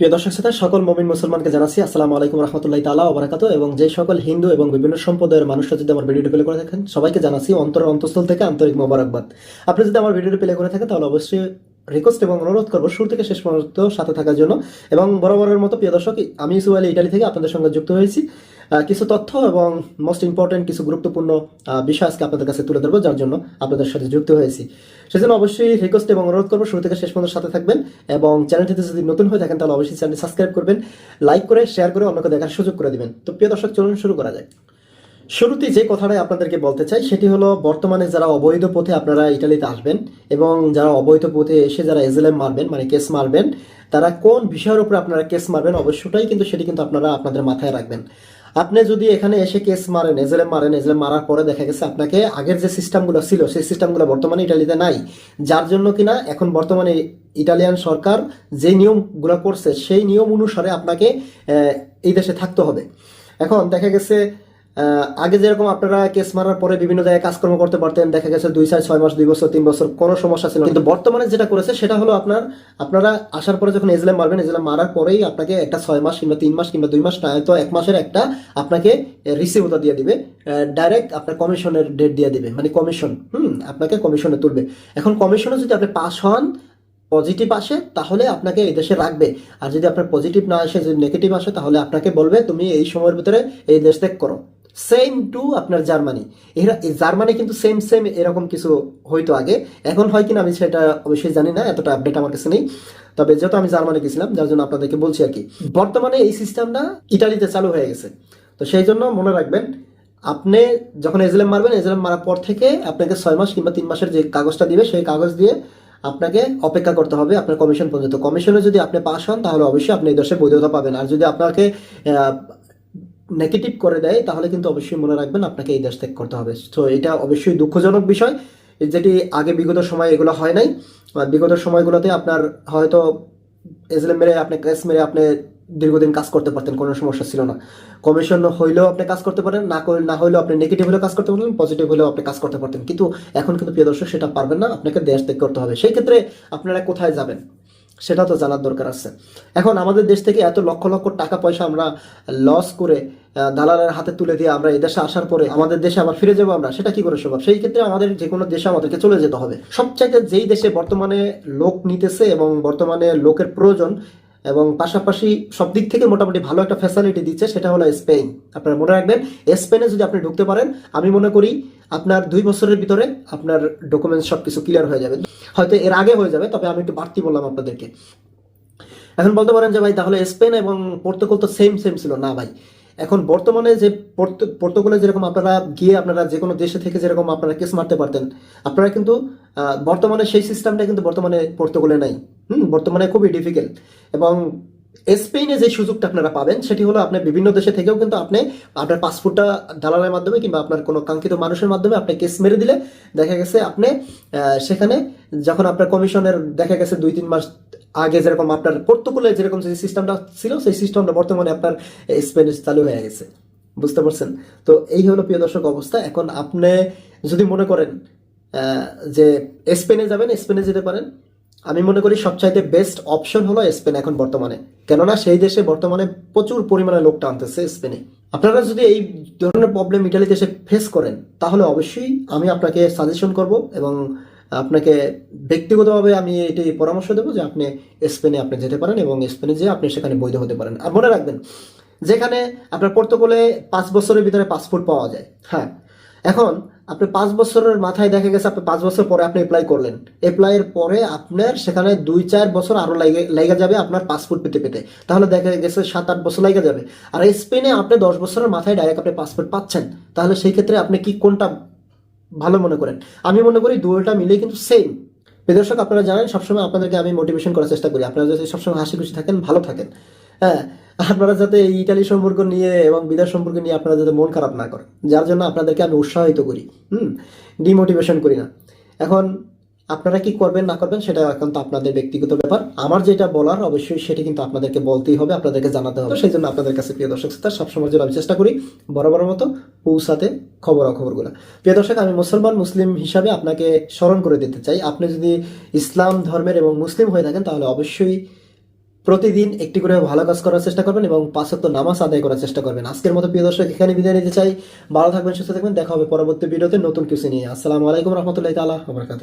প্রিয় দর্শক শ্রোতা, সকল মমিন মুসলমানকে জানাচ্ছি আসসালামু আলাইকুম রহমতুল্লাহ তালা ওবরাকাত এবং যে সকল হিন্দু এবং বিভিন্ন সম্প্রদায়ের মানুষরা যদি আমার ভিডিওটি প্লে করে থাকেন, সবাইকে জানাচ্ছি অন্তর অন্তঃস্থল থেকে আন্তরিক মোবারকবাদ। আপনি যদি আমার ভিডিওটি প্লে করে থাকেন, তাহলে অবশ্যই রিকোয়েস্ট এবং অনুরোধ করব শুরু থেকে শেষ পর্যন্ত সাথে থাকার জন্য। এবং বরাবরের মতো প্রিয় দর্শক, আমি ইসু ইটালি থেকে আপনাদের সঙ্গে যুক্ত হয়েছি। কিছু তথ্য এবং মোস্ট ইম্পর্টেন্ট কিছু গুরুত্বপূর্ণ বিষয় আজকে আপনাদের কাছে তুলে ধরবো, যার জন্য আপনাদের সাথে যুক্ত হয়েছি। সেজন্য অবশ্যই রিকোয়েস্ট এবং অনুরোধ করব, শুরু থেকে শেষ পর্যন্ত সাথে থাকবেন এবং চ্যানেলটিতে যদি নতুন হয়ে থাকেন, তাহলে অবশ্যই চ্যানেলটি সাবস্ক্রাইব করবেন লাইক করে শেয়ার করে, অন্যকে দেখার সুযোগ করে দিবেন। তো প্রিয় দর্শক, চলুন শুরু করা যায় শুরুতে যে কথাটাই আপনাদেরকে বলতে চাই, সেটি হলো বর্তমানে যারা অবৈধ পথে আপনারা ইটালিতে আসবেন এবং যারা অবৈধ পথে এসে যারা এজেলেম মারবেন মানে কেস মারবেন, তারা কোন বিষয়ের উপরে আপনারা কেস মারবেন, অবশ্যটাই কিন্তু সেটি কিন্তু আপনারা আপনাদের মাথায় রাখবেন। আপনি যদি এখানে এসে কেস মারেন এজেলে মারেন এজেলে মারার পরে দেখা গেছে আপনাকে আগের যে সিস্টেমগুলো ছিল, সেই সিস্টেমগুলো বর্তমানে ইটালিতে নাই। যার জন্য কিনা এখন বর্তমানে ইটালিয়ান সরকার যে নিয়মগুলো করছে, সেই নিয়ম অনুসারে আপনাকে এই দেশে থাকতে হবে। এখন দেখা গেছে আগে যেরকম আপনারা কেস মারার পরে বিভিন্ন জায়গায় কাজকর্ম করতে পারতেন, দেখা গেছে দুই চার, ছয় মাস, দুই বছর, তিন বছর, কোনো সমস্যা ছিল কিন্তু বর্তমানে যেটা করেছে, সেটা হলো আপনার, আপনারা আসার পরে যখন এজলাম মারবেন এজলাম মারার পরেই আপনাকে একটা ছয় মাস কিংবা তিন মাস কিংবা দুই মাস নয়তো এক মাসের একটা আপনাকে রিসিভটা দিয়ে দিবে ডাইরেক্ট আপনার কমিশনের ডেট দিয়ে দিবে মানে কমিশন হুম, আপনাকে কমিশনে তুলবে। এখন কমিশনে যদি আপনি পাস হন পজিটিভ আসে, তাহলে আপনাকে এই দেশে রাখবে। আর যদি আপনার পজিটিভ না আসে, যদি নেগেটিভ আসে, তাহলে আপনাকে বলবে, তুমি এই সময়ের ভিতরে এই দেশ ত্যাগ করো। সেম টু আপনার জার্মানি। এরা জার্মানি কিন্তু সেম সেম এরকম কিছু হইতো আগে। এখন হয় কিনা আমি সেটা অবশ্যই জানি না, এতটা আপডেট আমার কাছে নেই। তবে যেহেতু আমি জার্মানি গেছিলাম, যার জন্য আপনাদেরকে বলছি আর কি। বর্তমানে এই সিস্টেমটা ইটালিতে চালু হয়ে গেছে। তো সেই জন্য মনে রাখবেন, আপনি যখন এজলেম মারবেন এজলেম মারার পর থেকে আপনাকে ছয় মাস কিংবা তিন মাসের যে কাগজটা দিবে, সেই কাগজ দিয়ে আপনাকে অপেক্ষা করতে হবে আপনার কমিশন পর্যন্ত। কমিশনে যদি আপনি পাস হন, তাহলে অবশ্যই আপনি এই দেশে বৈধতা পাবেন। আর যদি আপনাকে নেগেটিভ করে দেয়, তাহলে কিন্তু অবশ্যই মনে রাখবেন আপনাকে এই দেশ ত্যাগ করতে হবে। তো এটা অবশ্যই দুঃখজনক বিষয়। যেটি আগে বিগত সময় এগুলো হয় নাই। বিগত সময়গুলোতে আপনার হয়তো এজলেম মেরে আপনি কেস মেরে আপনি দীর্ঘদিন কাজ করতে পারতেন, কোনো সমস্যা ছিল না। কমিশন হইলেও আপনি কাজ করতে পারেন, না না হইলেও আপনি নেগেটিভ হলেও কাজ করতে পারতেন পজিটিভ হলেও আপনি কাজ করতে পারতেন। কিন্তু এখন কিন্তু প্রিয় দর্শক, সেটা পারবেন না, আপনাকে দেশ ত্যাগ করতে হবে। সেই ক্ষেত্রে আপনারা কোথায় যাবেন? সেটা তো জানার দরকার আছে। এখন আমাদের দেশ থেকে এত লক্ষ লক্ষ টাকা পয়সা আমরা লস করে দালালের হাতে তুলে দিয়ে আমরা এই দেশে আসার পরে আমাদের দেশে আবার ফিরে যাব আমরা, সেটা কি করে সম্ভব? সেই ক্ষেত্রে আমাদের যে কোনো দেশে আমাদেরকে চলে যেতে হবে। সবচাইতে যেই দেশে বর্তমানে লোক নিতেছে এবং বর্তমানে লোকের প্রয়োজন এবং পাশাপাশি সব দিক থেকে মোটামুটি ভালো একটা ফ্যাসিলিটি দিচ্ছে, সেটা হলো স্পেন। আপনারা মনে রাখবেন, স্পেনে যদি আপনি ঢুকতে পারেন, আমি মনে করি আপনার দুই বছরের ভিতরে আপনার ডকুমেন্টস সব কিছু ক্লিয়ার হয়ে যাবে। হয়তো এর আগে হয়ে যাবে, তবে আমি একটু বাড়তি বললাম আপনাদেরকে। এখন বলতে পারেন যে ভাই, তাহলে স্পেন এবং পর্তুগাল তো সেম সেম ছিল। না ভাই এখন বর্তমানে যে পর্তু- পর্তুগালে যেরকম আপনারা গিয়ে আপনারা যে কোনো দেশে থেকে যেরকম আপনারা কেস মারতে পারতেন, আপনারা কিন্তু বর্তমানে সেই সিস্টেমটা কিন্তু বর্তমানে পর্তুগালে নাই। হুম, বর্তমানে খুবই ডিফিকাল্ট এবং স্পেনে যে সুযোগটা আপনারা পাবেন, সেটি হলো আপনি বিভিন্ন দেশে থেকেও কিন্তু আপনি আপনার পাসপোর্টটা দালালের মাধ্যমে কিংবা আপনার কোনো কাঙ্ক্ষিত মানুষের মাধ্যমে আপনি কেস মেরে দিলে দেখা গেছে আপনি সেখানে যখন আপনার কমিশনের দেখা গেছে দুই তিন মাস আগে যেরকম আপনার পর্তুগালে যেরকম যে সিস্টেমটা ছিল, সেই সিস্টেমটা বর্তমানে আপনার স্পেনে চালু হয়ে গেছে। বুঝতে পারছেন? তো এই হলো প্রিয় দর্শক অবস্থা। এখন আপনি যদি মনে করেন যে স্পেনে যাবেন স্পেনে যেতে পারেন, আমি মনে করি সবচাইতে বেস্ট অপশন হলো স্পেন এখন বর্তমানে। কেননা সেই দেশে বর্তমানে প্রচুর পরিমাণে লোক টানতেছে স্পেনে আপনারা যদি এই ধরনের প্রবলেম ইটালিতে এসে ফেস করেন, তাহলে অবশ্যই আমি আপনাকে সাজেশন করব এবং আপনাকে ব্যক্তিগতভাবে আমি এটি পরামর্শ দেবো যে আপনি স্পেনে আপনি যেতে পারেন এবং স্পেনে যেয়ে আপনি সেখানে বৈধ হতে পারেন। আর মনে রাখবেন, যেখানে আপনার পর্তুগালে পাঁচ বছরের ভিতরে পাসপোর্ট পাওয়া যায়। হ্যাঁ এখন আপনি পাঁচ বছরের মাথায় দেখা গেছে আপনি পাঁচ বছর পরে আপনি অ্যাপ্লাই করলেন। অ্যাপ্লাইয়ের পরে আপনার সেখানে দুই, চার বছর আরও লাগে লেগে যাবে আপনার পাসপোর্ট পেতে পেতে। তাহলে দেখা গেছে সাত, আট বছর লেগে যাবে। আর স্পেনে আপনি দশ বছরের মাথায় ডাইরেক্ট আপনি পাসপোর্ট পাচ্ছেন। তাহলে সেই ক্ষেত্রে আপনি কি কোনটা ভালো মনে করেন। আমি মনে করি দুয়োটা মিলে কিন্তু সেম দর্শক, আপনারা জানেন, সবসময় আপনাদেরকে আমি মোটিভেশন করার চেষ্টা করি। আপনারা যাতে সবসময় হাসি খুশি থাকেন, ভালো থাকেন। হ্যাঁ আপনারা যাতে ইটালি সম্পর্ক নিয়ে এবং বিদেশ সম্পর্ক নিয়ে আপনারা যাতে মন খারাপ না করেন। যার জন্য আপনাদেরকে আমি উৎসাহিত করি। হুম ডিমোটিভেশন করি না। এখন আপনারা কি করবেন, না করবেন, সেটা এখন তো আপনাদের ব্যক্তিগত ব্যাপার। আমার যেটা বলার, অবশ্যই সেটা কিন্তু আপনাদেরকে বলতেই হবে, আপনাদেরকে জানাতে হবে। সেই জন্য আপনাদের কাছে প্রিয় দর্শক শ্রোতা, সবসময় জন্য আমি চেষ্টা করি বরাবর মতো পৌঁছাতে খবর খবরাখবরগুলো। প্রিয় দর্শক, আমি মুসলমান, মুসলিম হিসাবে আপনাকে স্মরণ করে দিতে চাই। আপনি যদি ইসলাম ধর্মের এবং মুসলিম হয়ে থাকেন, তাহলে অবশ্যই প্রতিদিন একটি করে ভালো কাজ করার চেষ্টা করবেন এবং পাঁচক্ত নামাজ আদায় করার চেষ্টা করবেন। আজকের মতো প্রিয় দর্শক, এখানে বিদায় নিতে চাই। ভালো থাকবেন, সুস্থ থাকবেন। দেখা হবে পরবর্তী ভিডিওতে নতুন কিছু নিয়ে। আসসালামু আলাইকুম রহমতুল্লাহ তালা আবরকাত